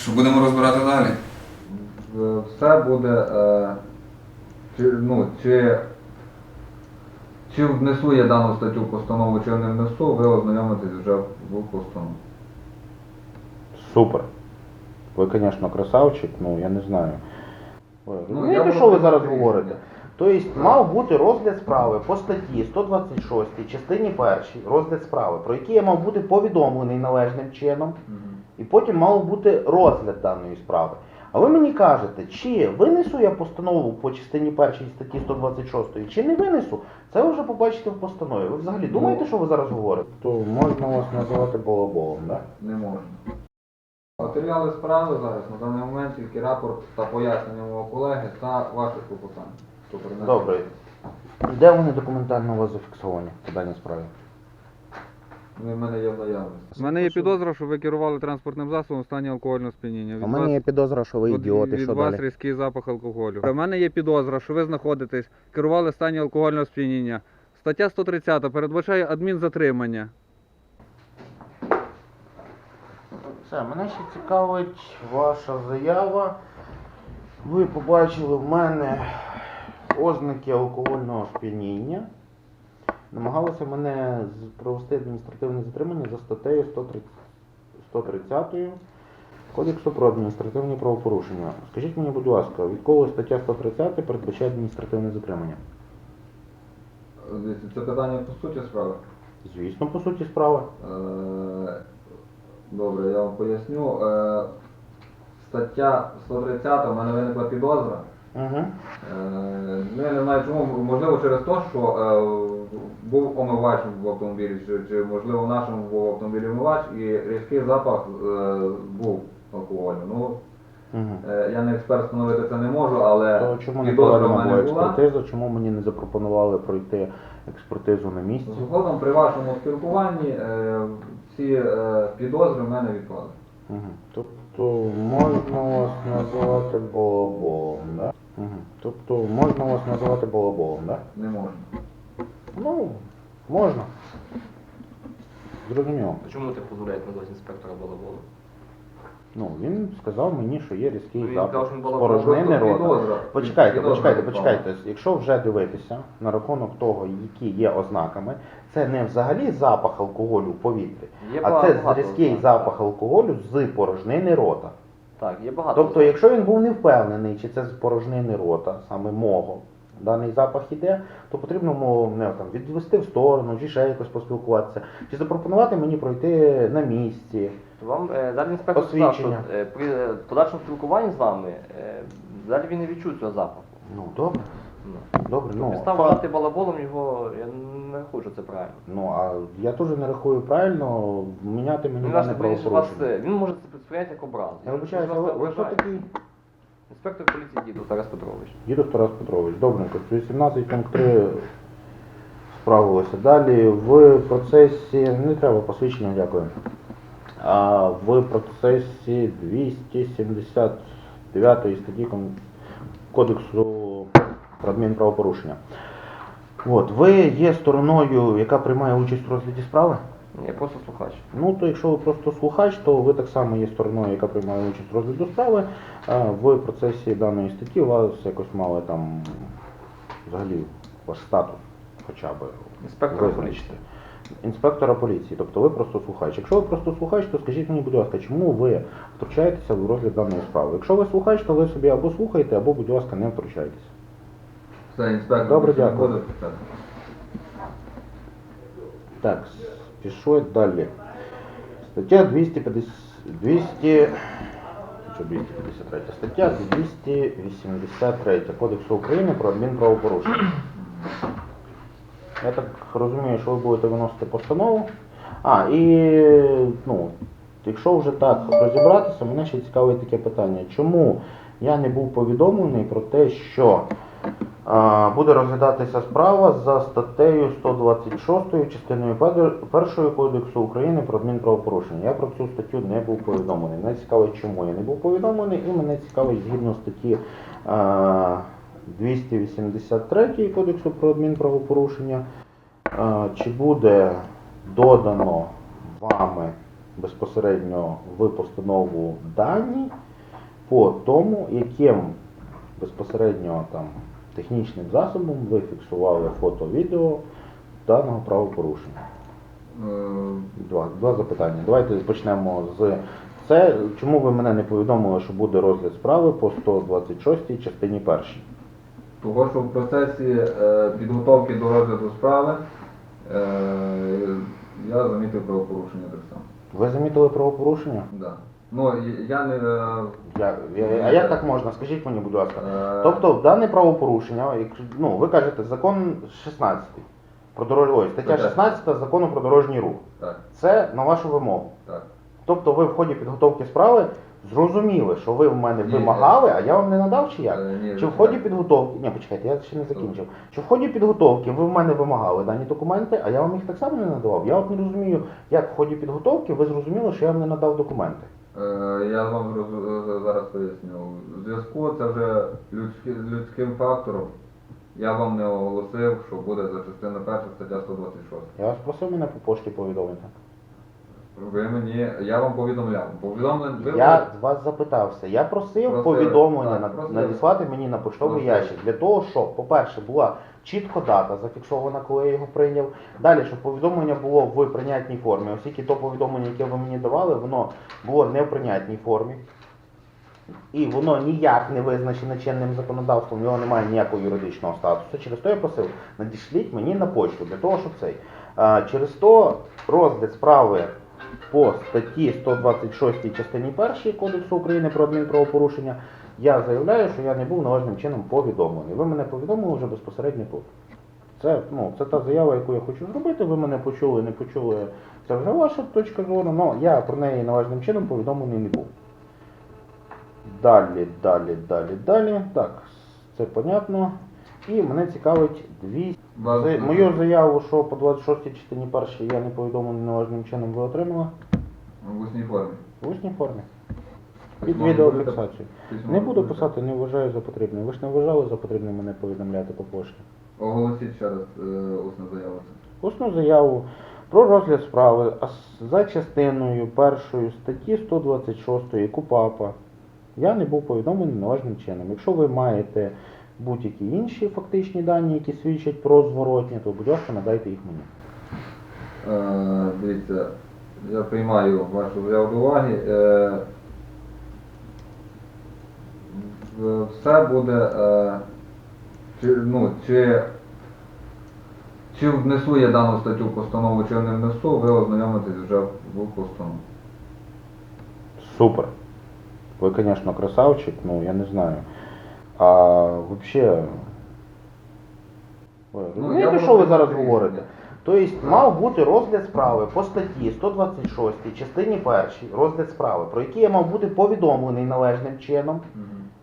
Що будемо розбирати далі? Е, Все буде. Е, чи, ну, чи, чи внесу я дану статтю в постанову, чи не внесу, ви ознайомитесь вже в постанову. Супер. Ви, звісно, красавчик, ну я не знаю. Ви Ну, я що ви зараз дивитися. говорите? Тобто мав бути розгляд справи по статті 126, частині 1, розгляд справи, про який я мав бути повідомлений належним чином, і потім мав бути розгляд даної справи. А ви мені кажете, чи винесу я постанову по частині 1 статті 126, чи не винесу, це ви вже побачите в постанові. Ви взагалі думаєте, що ви зараз говорите? То можна вас називати балаболом, так? Не можна. Матеріали справи зараз на даний момент тільки рапорт та пояснення мого колеги та ваших клопотань. Добре. Де вони документально у вас зафіксовані по даній справі? Вони в мене є в наявності. У мене є підозра, що ви керували транспортним засобом в стані алкогольного сп'яніння. Від У мене вас- є підозра, що ви від- ідіоти, від що вас далі? різкий запах алкоголю. У мене є підозра, що ви знаходитесь, керували в стані алкогольного сп'яніння. Стаття 130 передбачає адмінзатримання. Все, мене ще цікавить ваша заява. Ви побачили в мене ознаки алкогольного сп'яніння. Намагалися мене провести адміністративне затримання за статтею 130 130 Кодексу про адміністративні правопорушення. Скажіть мені, будь ласка, відколи стаття 130 передбачає адміністративне затримання? Це питання по суті справи. Звісно, по суті, справа. Е, Добре, я вам поясню. Е, Стаття 130, у мене виникла підозра. Угу. Е, Ну, я не знаю чому, можливо через те, що е, був омивач в автомобілі, чи, чи можливо в нашому був автомобілі омивач і різкий запах е, був алкогольний. Ну, Угу. я не експерт встановити це не можу, але То чому не проведена була експертиза? Чому мені не запропонували пройти експертизу на місці? Згодом при вашому спілкуванні всі е, підозри в мене відпали. Угу. Тобто можна вас називати балаболом, да? Угу. Тобто можна вас називати балаболом, да? Не можна. Ну, можна. Зрозуміло. Чому ти дозволяєш назвати інспектора балаболу? Ну, він сказав мені, що є різкий Він запах що порожнини Просто рота. підозра. Почекайте, Підозра почекайте, почекайте. Якщо вже дивитися на рахунок того, які є ознаками, це не взагалі запах алкоголю в повітрі, Є а багато- це різкий ознак, запах алкоголю з порожнини рота. Так, є багато. Тобто, якщо він був не впевнений, чи це з порожнини рота, саме мого, даний запах іде, то потрібно йому не, там, відвести в сторону, чи ще якось поспілкуватися, чи запропонувати мені пройти на місці. Вам е, далі інспектор сказав, що е, при е, подальшому спілкуванні з вами е, далі він не відчув цього запаху. Ну, добре, Ну. добре, ну, Підстав факт. балаболом його, я не рахую, що це правильно. Ну, а я теж не рахую правильно міняти мені Він, дане вас, правопорушення. він може це сприяти як образ. Я вибачаюся, вас ви, ви хто такий? Інспектор поліції діду Тарас Петрович. Дідусь Тарас Петрович, добренько, 18 пункт 3 справилося. Далі в процесі, не треба посвідчення, дякую. А в процесі 279 статті Кон- Кодексу про адмінправопорушення. От, ви є стороною, яка приймає участь у розгляді справи? Я просто слухач. Ну, то якщо ви просто слухач, то ви так само є стороною, яка приймає участь у розгляду справи. В процесі даної статті у вас якось мали там взагалі ваш статус хоча б Інспектор визначити. поліції. Інспектора поліції, тобто ви просто слухач. Якщо ви просто слухач, то скажіть мені, будь ласка, чому ви втручаєтеся в розгляд даної справи? Якщо ви слухач, то ви собі або слухаєте, або, будь ласка, не втручайтеся. Це інспектор. Добре, дякую. так. Так, пішов далі. Стаття 250, 200, що 253, стаття 283 Кодексу України про адмінправопорушення. Я так розумію, що ви будете виносити постанову. А, і ну, якщо вже так розібратися, мене ще цікавить таке питання. Чому я не був повідомлений про те, що Буде розглядатися справа за статтею 126 частиною 1 Кодексу України про адмінправопорушення. Я про цю статтю не був повідомлений. Мене цікавить, чому я не був повідомлений, і мене цікавить згідно статті 283 Кодексу про адмінправопорушення, чи буде додано вами безпосередньо в постанову дані по тому, яким безпосередньо там технічним засобом ви фіксували фото-відео даного правопорушення. Е, Два, два запитання. Давайте почнемо з це. Чому ви мене не повідомили, що буде розгляд справи по 126 частині першій? Того, що в процесі е, підготовки до розгляду справи е, я замітив правопорушення так само. Ви замітили правопорушення? Да. Ну, я не. е, Я, я- а як так можна? Скажіть мені, будь ласка. е, Тобто дане правопорушення, якщо- ну ви кажете, закон 16 про дорож... Ой, стаття Стаття. 16 закону про дорожній рух. Так, Це на вашу вимогу. так. Тобто ви в ході підготовки справи зрозуміли, що ви в мене Ні, вимагали, а я вам не надав чи як? Е, ні, Чи в ході так. підготовки, ні, почекайте, я ще не закінчив. Чи в ході підготовки ви в мене вимагали дані документи, а я вам їх так само не надавав? Я от не розумію, як в ході підготовки ви зрозуміли, що я вам не надав документи. Е, Я вам е, зараз поясню. В зв'язку це вже людськи, людським фактором. Я вам не оголосив, що буде за частина перша стаття 126. Я вас просив мене по пошті повідомити. Ви мені, я вам повідомляв. Повідомлен Я з вас запитався. Я просив Просили, повідомлення так, на- просили. надіслати мені на поштовий Просили. ящик для того, щоб, по-перше, була чітко дата зафіксована, коли я його прийняв. Далі, щоб повідомлення було в прийнятній формі. Оскільки то повідомлення, яке ви мені давали, воно було не в прийнятній формі. І воно ніяк не визначене чинним законодавством, його немає ніякого юридичного статусу. Через то я просив, надішліть мені на почту для того, щоб цей. Через то розгляд справи по статті 126 частині 1 Кодексу України про адмінправопорушення, я заявляю, що я не був належним чином повідомлений. Ви мене повідомили вже безпосередньо тут. Це, ну, це та заява, яку я хочу зробити. Ви мене почули, не почули. Це вже ваша точка зору, але я про неї належним чином повідомлений не був. Далі, далі, далі, далі. Так, це понятно. І мене цікавить дві. Це- Мою заяву, що по 26 частині першій я не повідомлений належним чином, ви отримали в усній формі. в усній формі. Під відеофіксацію. Не буду писати, не вважаю за потрібне. Ви ж не вважали за потрібне мене повідомляти по пошті. Оголосіть ще раз е, усну заяву. Усну заяву про розгляд справи а с- за частиною першої статті 126 КУПАПа я не був повідомлений належним чином. Якщо ви маєте будь-які інші фактичні дані, які свідчать про зворотні, то будь ласка, надайте їх мені. Е, дивіться, я приймаю вашу заяву до уваги. Е, все буде. Е, чи, ну, чи, чи внесу я дану статтю в постанову, чи не внесу, ви ознайомитесь вже в постанову. Супер. Ви, звісно, красавчик, ну я не знаю. А взагалі. Ну, розумієте, я що ви зараз говорите? Тобто мав бути розгляд справи по статті 126, частині першій, розгляд справи, про який я мав бути повідомлений належним чином,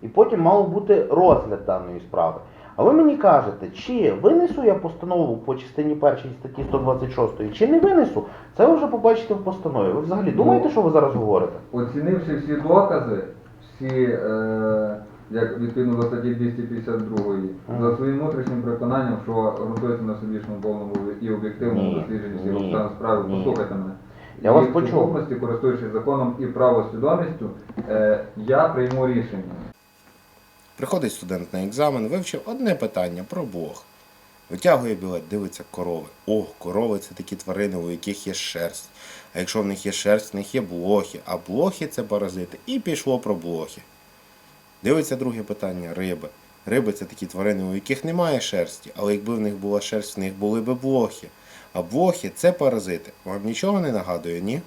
і потім мав бути розгляд даної справи. А ви мені кажете, чи винесу я постанову по частині першій статті 126, чи не винесу, це ви вже побачите в постанові. Ви взагалі думаєте, що ви зараз говорите? Оцінивши всі докази, всі, е, як відповідно до статті 252, Мгм. за своїм внутрішнім переконанням, що ґрунтується на всебічному повному і об'єктивному Ні, дослідженні всіх ні, обставин справи, ні. послухайте мене. Я І вас в почув. сукупності, користуючись законом і правосвідомістю, е, я прийму рішення. Приходить студент на екзамен, вивчив одне питання про блог. Витягує білет, дивиться корови. О, корови це такі тварини, у яких є шерсть. А якщо в них є шерсть, в них є блохи, а блохи це паразити. І пішло про блохи. Дивиться друге питання риби. Риби це такі тварини, у яких немає шерсті, але якби в них була шерсть, в них були би блохи. А блохи це паразити. Вам нічого не нагадує, ні?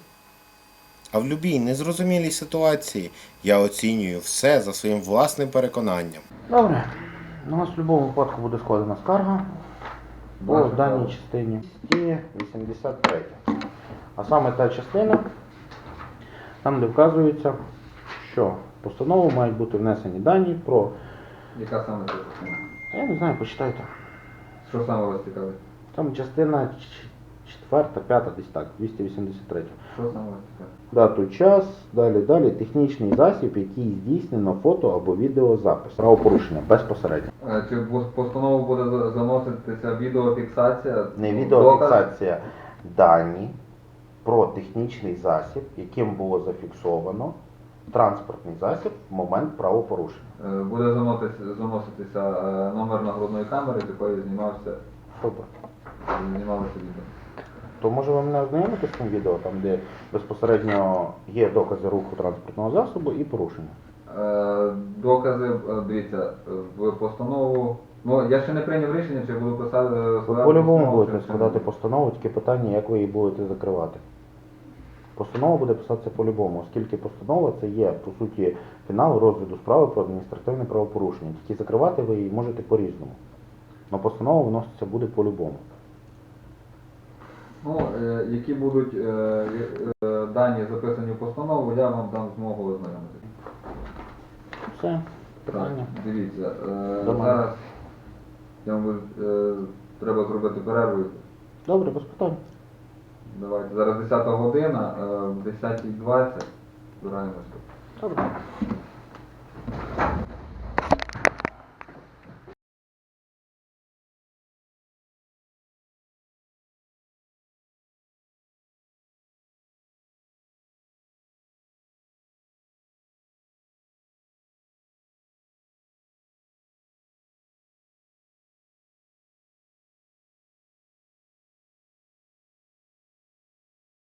А в любій незрозумілій ситуації я оцінюю все за своїм власним переконанням. Добре. У нас в будь-якому випадку буде складена скарга по Ваше даній частині 283. А саме та частина, там де вказується, що постанову мають бути внесені дані про. Яка саме це частина? Я не знаю, почитайте. Що саме вас цікавить? Там частина четверта, п'ята, десь так, 283. Що саме вас цікавить? Дату, час, далі, далі. Технічний засіб, який здійснено фото або відеозапис. Правопорушення безпосередньо. Е, Чи в постанову буде за- заноситися відеофіксація? Не відеофіксація. Дані про технічний засіб, яким було зафіксовано транспортний засіб в момент правопорушення. Е, Буде заноситися, заноситися е, номер нагрудної камери, з якої знімався, Супер. знімалося відео. То може ви мене ознайомити з цим відео, там де безпосередньо є докази руху транспортного засобу і порушення. Е, Докази, е, дивіться, в постанову. Ну, я ще не прийняв рішення, чи буду писати. Ви складати по-любому постанову, будете чи- складати постанову, тільки питання, як ви її будете закривати. Постанова буде писатися по-любому, оскільки постанова це є, по суті, фінал розгляду справи про адміністративне правопорушення. Тільки закривати ви її можете по-різному. Але постанова виноситься буде по-любому. Ну, е, які будуть е, е, дані записані в постанову, я вам дам змогу ознайомитися. Все, Так, дивіться, е, До мене. зараз я вам е, треба зробити перерву. Добре, без питань. Давайте зараз 10 година, е, в 10.20 збираємося.